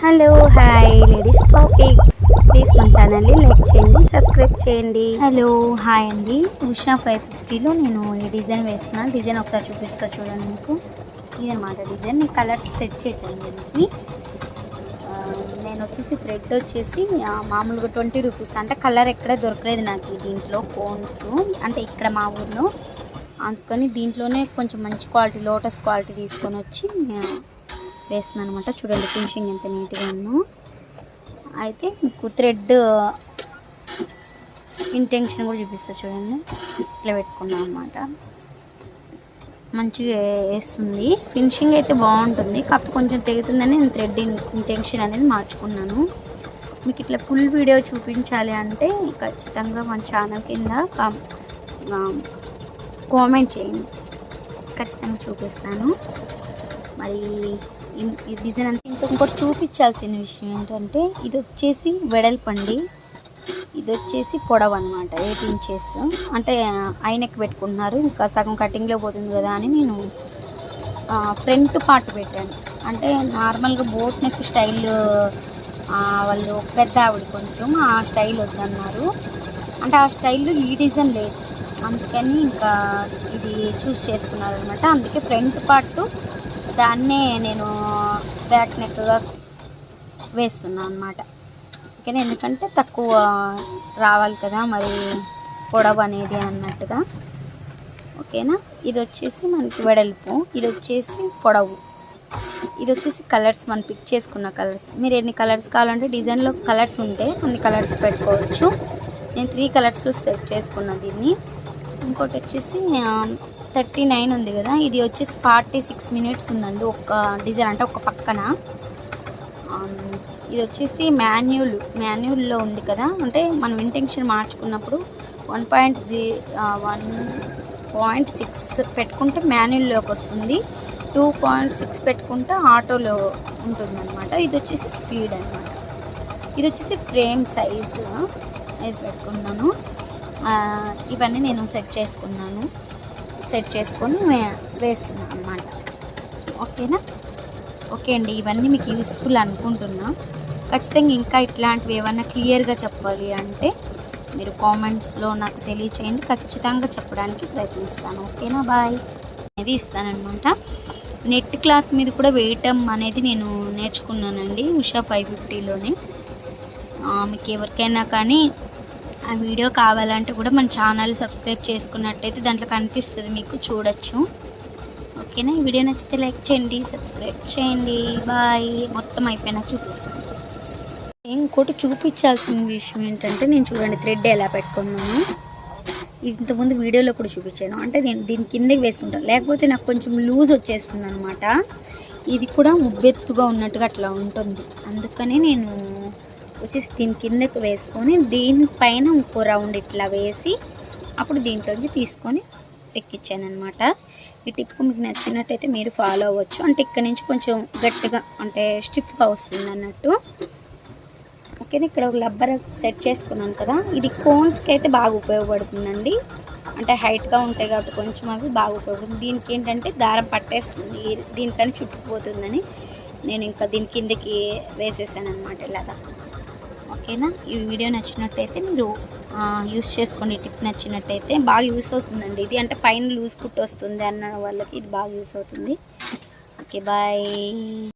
Hello hi. Ladies topics please మన ఛానల్ని like చేయండి సబ్స్క్రైబ్ చేయండి. హలో హాయ్ అండి. ఉషా ఫైవ్ ఫిఫ్టీలో నేను ఈ డిజైన్ వేస్తున్నాను డిజైన్ ఒకసారి చూపిస్తా చూడండి మీకు. ఇదనమాట డిజైన్ నేను కలర్స్ సెట్ చేశాను దీనికి. నేను వచ్చేసి థ్రెడ్ వచ్చేసి మామూలుగా ట్వంటీ రూపీస్ అంటే కలర్ ఎక్కడ దొరకలేదు నాకు దీంట్లో కోన్స్ అంటే ఇక్కడ మా ఊర్లో. అందుకని దీంట్లోనే కొంచెం మంచి క్వాలిటీ లోటస్ క్వాలిటీ తీసుకొని వచ్చి వేస్తున్నాను అనమాట చూడండి ఫినిషింగ్ ఎంత నీట్గా ఉందో. అయితే మీకు థ్రెడ్ ఇంటెన్షన్ కూడా చూపిస్తా చూడండి. ఇట్లా పెట్టుకున్నాం అనమాట మంచిగా వేస్తుంది. ఫినిషింగ్ అయితే బాగుంటుంది. కాకపోతే కొంచెం తెగుతుందని నేను థ్రెడ్ ఇంటెన్షన్ అనేది మార్చుకున్నాను. మీకు ఇట్లా ఫుల్ వీడియో చూపించాలి అంటే ఖచ్చితంగా మన ఛానల్ కింద కామెంట్ చేయండి. ఖచ్చితంగా చూపిస్తాను. మరి ఈ డిజైన్ అంతా ఇంకా ఇంకోటి చూపించాల్సిన విషయం ఏంటంటే ఇది వచ్చేసి వెడల్పండి. ఇది వచ్చేసి పొడవు అనమాట ఎయిట్ ఇంచెస్ అంటే ఐనెక్ పెట్టుకుంటున్నారు. ఇంకా సగం కటింగ్లో పోతుంది కదా అని నేను ఫ్రంట్ పార్ట్ పెట్టాను. అంటే నార్మల్గా బోట్ నెక్ స్టైల్ వాళ్ళు పెద్ద ఆవిడ కొంచెం ఆ స్టైల్ వద్దన్నారు. అంటే ఆ స్టైల్లో ఈ డిజైన్ లేదు. అందుకని ఇంకా ఇది చూస్ చేసుకున్నారు అనమాట అందుకే ఫ్రంట్ పార్ట్ దాన్నే నేను బ్యాక్ నెక్గా వేస్తున్నాను అనమాట ఓకేనా? ఎందుకంటే తక్కువ రావాలి కదా మరి పొడవు అనేది అన్నట్టుగా. ఓకేనా? ఇది వచ్చేసి మనకి వెడల్పు. ఇది వచ్చేసి పొడవు. ఇది వచ్చేసి కలర్స్ మనం పిక్ చేసుకున్న కలర్స్. మీరు ఎన్ని కలర్స్ కావాలంటే డిజైన్లో కలర్స్ ఉంటే అన్ని కలర్స్ పెట్టుకోవచ్చు. నేను త్రీ కలర్స్ సెట్ చేసుకున్నా దీన్ని. ఇంకోటి వచ్చేసి థర్టీ నైన్ ఉంది కదా ఇది వచ్చేసి ఫార్టీ సిక్స్ మినిట్స్ ఉందండి ఒక డిజైన్ అంటే ఒక పక్కన. ఇది వచ్చేసి మాన్యువల్ మాన్యువల్లో ఉంది కదా అంటే మనం ఇంటెన్షన్ మార్చుకున్నప్పుడు one point G one point six పెట్టుకుంటే మాన్యువల్లోకి వస్తుంది టూ పాయింట్ సిక్స్ పెట్టుకుంటే ఆటోలో ఉంటుందన్నమాట. ఇది వచ్చేసి స్పీడ్ అన్నమాట. ఇది వచ్చేసి ఫ్రేమ్ సైజు ఇది పెట్టుకున్నాను. ఇవన్నీ నేను సెట్ చేసుకున్నాను. సెట్ చేసుకొని వేస్తున్నాం వేస్తున్నాను అన్నమాట. ఓకేనా? ఓకే అండి ఇవన్నీ మీకు యూస్ఫుల్ అనుకుంటున్నా. ఖచ్చితంగా ఇంకా ఇట్లాంటివి ఏమన్నా క్లియర్గా చెప్పాలి అంటే మీరు కామెంట్స్లో నాకు తెలియచేయండి. ఖచ్చితంగా చెప్పడానికి ప్రయత్నిస్తాను. ఓకేనా? బాయ్. అనేది ఇస్తానమాట నెట్ క్లాత్ మీద కూడా వేయటం అనేది నేను నేర్చుకున్నానండి ఉషా ఫైవ్ ఫిఫ్టీలోనే. మీకు ఎవరికైనా కానీ ఆ వీడియో కావాలంటే కూడా మన ఛానల్ సబ్స్క్రైబ్ చేసుకున్నట్టయితే దాంట్లో కనిపిస్తుంది మీకు చూడొచ్చు. ఓకేనా? ఈ వీడియో నచ్చితే లైక్ చేయండి సబ్స్క్రైబ్ చేయండి. బాయ్. మొత్తం అయిపోయినాక చూపిస్తాను. ఇంకోటి చూపించాల్సిన విషయం ఏంటంటే నేను చూడండి థ్రెడ్ ఎలా పెట్టుకున్నాను. ఇంతకుముందు వీడియోలో కూడా చూపించాను. అంటే నేను దీని కిందకి వేసుకుంటాను లేకపోతే నాకు కొంచెం లూజ్ వచ్చేస్తుంది అనమాట ఇది కూడా ఉబ్బెత్తుగా ఉన్నట్టుగా అట్లా ఉంటుంది. అందుకని నేను వచ్చేసి దీని కిందకు వేసుకొని దీనిపైన ఇంకో రౌండ్ ఇట్లా వేసి అప్పుడు దీంట్లోంచి తీసుకొని ఎక్కించాను అనమాట ఈ టిప్ మీకు నచ్చినట్టయితే మీరు ఫాలో అవ్వచ్చు. అంటే ఇక్కడ నుంచి కొంచెం గట్టిగా అంటే స్టిఫ్గా వస్తుంది అన్నట్టు ఓకే ఇక్కడ ఒక లబ్బర్ సెట్ చేసుకున్నాను కదా ఇది కోన్స్కి అయితే బాగా ఉపయోగపడుతుందండి. అంటే హైట్గా ఉంటాయి కాబట్టి కొంచెం అవి బాగా ఉపయోగపడుతుంది. దీనికి ఏంటంటే దారం పట్టేస్తుంది దీనికని చుట్టుకుపోతుందని నేను ఇంకా దీని కిందకి వేసేసాను అనమాట ఇలాగా. ఓకేనా ఈ వీడియో నచ్చినట్టయితే మీరు యూస్ చేసుకోండి. టిప్ నచ్చినట్టయితే బాగా యూస్ అవుతుందండి. ఇది అంటే పైన లూజ్ కుట్టు వస్తుంది అన్న వాళ్ళకి ఇది బాగా యూస్ అవుతుంది. Okay bye.